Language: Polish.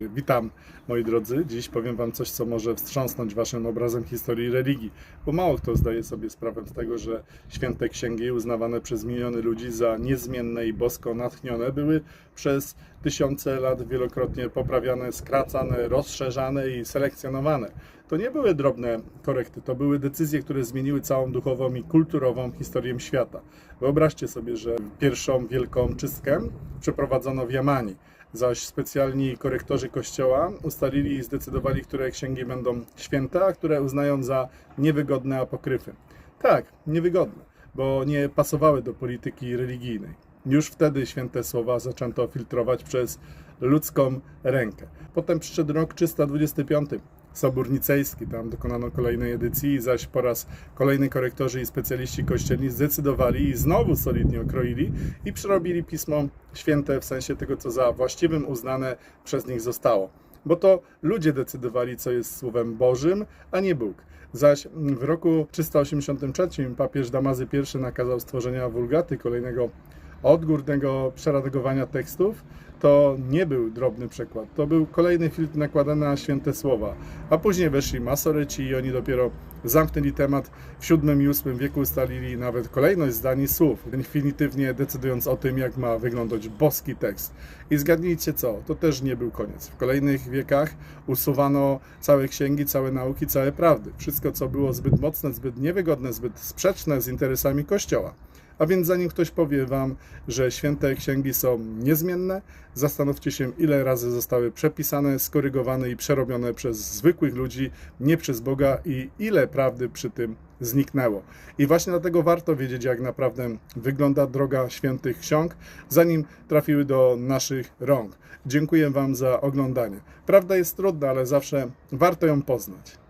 Witam moi drodzy. Dziś powiem Wam coś, co może wstrząsnąć Waszym obrazem historii religii, bo mało kto zdaje sobie sprawę z tego, że święte księgi uznawane przez miliony ludzi za niezmienne i bosko natchnione były przez tysiące lat wielokrotnie poprawiane, skracane, rozszerzane i selekcjonowane. To nie były drobne korekty, to były decyzje, które zmieniły całą duchową i kulturową historię świata. Wyobraźcie sobie, że pierwszą wielką czystkę przeprowadzono w Jamanii zaś specjalni korektorzy kościoła ustalili i zdecydowali, które księgi będą święte, a które uznają za niewygodne apokryfy. Tak, niewygodne, bo nie pasowały do polityki religijnej. Już wtedy święte słowa zaczęto filtrować przez ludzką rękę. Potem przyszedł rok 325, Sobór Nicejski, tam dokonano kolejnej edycji, zaś po raz kolejny korektorzy i specjaliści kościelni zdecydowali i znowu solidnie okroili i przerobili pismo święte w sensie tego, co za właściwym uznane przez nich zostało. Bo to ludzie decydowali, co jest słowem Bożym, a nie Bóg. Zaś w roku 383 papież Damazy I nakazał stworzenia wulgaty, kolejnego odgórnego przeredagowania tekstów, to nie był drobny przekład. To był kolejny filtr nakładany na święte słowa. A później weszli masoryci i oni dopiero zamknęli temat. W VII i VIII wieku ustalili nawet kolejność zdań i słów, definitywnie decydując o tym, jak ma wyglądać boski tekst. I zgadnijcie co, to też nie był koniec. W kolejnych wiekach usuwano całe księgi, całe nauki, całe prawdy. Wszystko, co było zbyt mocne, zbyt niewygodne, zbyt sprzeczne z interesami Kościoła. A więc zanim ktoś powie wam, że święte księgi są niezmienne, zastanówcie się, ile razy zostały przepisane, skorygowane i przerobione przez zwykłych ludzi, nie przez Boga i ile prawdy przy tym zniknęło. I właśnie dlatego warto wiedzieć, jak naprawdę wygląda droga świętych ksiąg, zanim trafiły do naszych rąk. Dziękuję wam za oglądanie. Prawda jest trudna, ale zawsze warto ją poznać.